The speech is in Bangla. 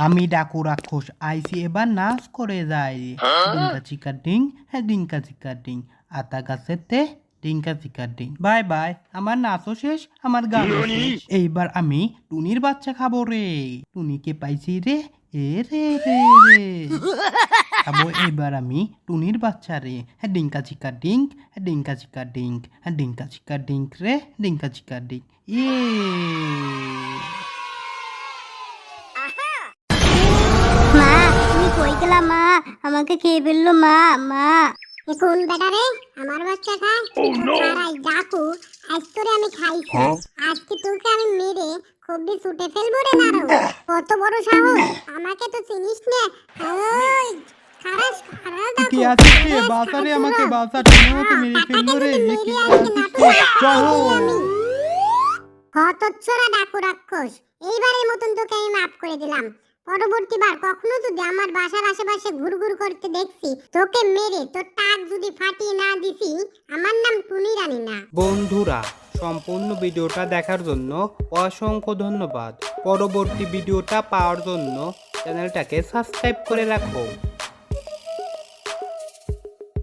আমি ডাকু রাক্ষস আইসি এবার নাচ করে যাই। ডিঙ্কা চিকা ডিং হ্যাঁ ডিঙ্কা চিকা ডিং আতা গাছেতে ডিঙ্কা চিকা ডিং। বাই বাই আমার নাচও শেষ আমার গান এইবার আমি টুনির বাচ্চা খাব রে। টুনিকে পাইছি রে এ রে রে রে। খাব এইবার আমি টুনির বাচ্চা রে। হ্যাঁ ডিঙ্কা চিকা ডিঙ্ক হ্যাঁ ডিঙ্কা চিকা ডিঙ্ক হ্যাঁ ডিঙ্কা চিকা ডিঙ্ক রে ডিঙ্কা চিকা ডিঙ্ক ইয়ে। গেলা মা আমাকে খেয়ে ফেলল মা মা? কোন বেটা রে? আমার বাচ্চা খায়? খারাই ডাকু আজ তোরে আমি খাইছি। আজকে তোকে আমি মেরে খুবই ছুটে ফেলব রে নারু কত বড় সাহস! আমাকে তো চিনিস না। ওই খারাস খারাস ডাকু কি আছে রে? খারাস, বাসা রে আমাকে বাসা মেরে ফেলল রে। কি মেরে নাটক রে? হতচ্ছরা ডাকু রাক্ষস। এইবারের মতন তোকে আমি মাফ করে দিলাম। পরবর্তীবার কখনো যদি আমার বাসার আশেপাশে ঘুরঘুর করতে দেখছি, তোকে মেরে তোর টাক যদি ফাটিয়ে না দিছি, আমার নাম টুনি রানী না বন্ধুরা, সম্পূর্ণ ভিডিওটা দেখার জন্য অসংখ্য ধন্যবাদ। পরবর্তী ভিডিওটা পাওয়ার জন্য চ্যানেলটাকে সাবস্ক্রাইব করে রাখো।